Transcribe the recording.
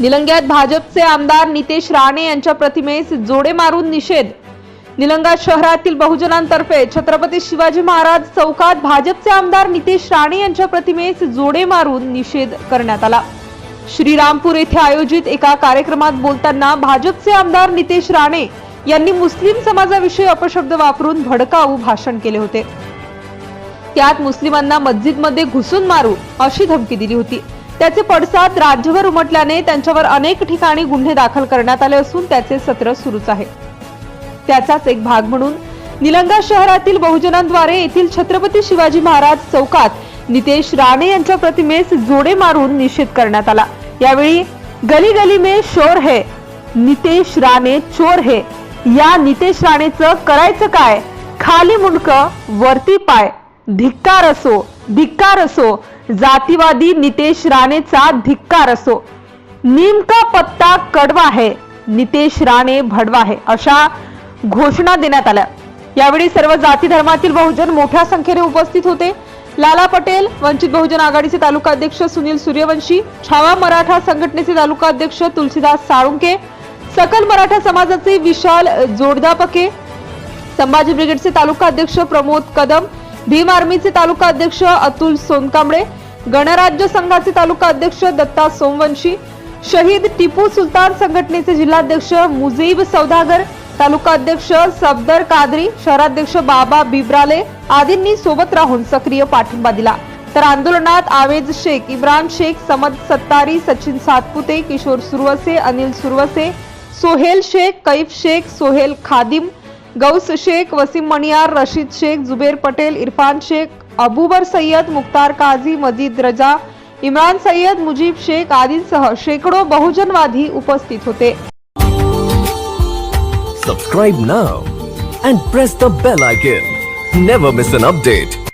निलंग्यात भाजपचे आमदार नितेश राणे यांच्या प्रतिमेस जोडे मारून निषेध. निलंगा शहरातील बहुजनांतर्फे छत्रपती शिवाजी महाराज चौकात भाजपचे आमदार नितेश राणे यांच्या प्रतिमेस जोडे मारून निषेध करण्यात आला. श्रीरामपूर येथे आयोजित एका कार्यक्रमात बोलताना भाजपचे आमदार नितेश राणे यांनी मुस्लिम समाजाविषयी अपशब्द वापरून भडकाऊ भाषण केले होते. त्यात मुस्लिमांना मस्जिदमध्ये घुसून मारू अशी धमकी दिली होती. त्याचे पडसाद राज्यभर उमटल्याने त्यांच्यावर अनेक ठिकाणी गुन्हे दाखल करण्यात आले असून त्याचे सत्र सुरूच आहे. त्याचाच एक भाग म्हणून निलंगा शहरातील बहुजनांद्वारे येथील छत्रपती शिवाजी महाराज चौकात नितेश राणे यांच्या प्रतिमेस जोडे मारून निषेध करण्यात आला. यावेळी गली गली में शोर है नितेश राणे चोर है. या नितेश राणेचं करायचं काय? खाली मुंडक वरती पाय. धिक्कार असो धिक्कार असो जातीवादी नितेश राणेचा धिक्कार असो. नेमका पत्ता कडवा आहे नितेश राणे भडवा आहे अशा घोषणा देण्यात आल्या. यावेळी सर्व जाती धर्मातील बहुजन मोठ्या संख्येने उपस्थित होते. लाला पटेल वंचित बहुजन आघाडीचे तालुका अध्यक्ष सुनील सूर्यवंशी छावा मराठा संघटनेचे तालुका अध्यक्ष तुलसीदास साळुंके सकल मराठा समाजाचे विशाल जोडदापके संभाजी ब्रिगेडचे तालुका अध्यक्ष प्रमोद कदम भीम आर्मीचे तालुका अध्यक्ष अतुल सोनकांबळे गणराज्य संघाचे तालुका अध्यक्ष दत्ता सोमवंशी शहीद टिपू सुलतान संघटनेचे जिल्हाध्यक्ष मुजीब सौदागर तालुका अध्यक्ष सफदर कादरी शहराध्यक्ष बाबा बिब्राले आदींनी सोबत राहून सक्रिय पाठिंबा दिला. तर आंदोलनात आवेज शेख इम्रान शेख समद सत्तारी सचिन सातपुते किशोर सुरवसे अनिल सुरवसे सोहेल शेख कैफ शेख सोहेल खादिम गौस शेख वसीम मणियार रशीद शेख जुबेर पटेल इरफान शेख अबूबर सय्यद मुख्तार काझी मजीद रजा इम्रान सय्यद मुजीब शेख आदींसह शेकडो बहुजनवादी उपस्थित होते. Subscribe now and press the bell icon never miss an update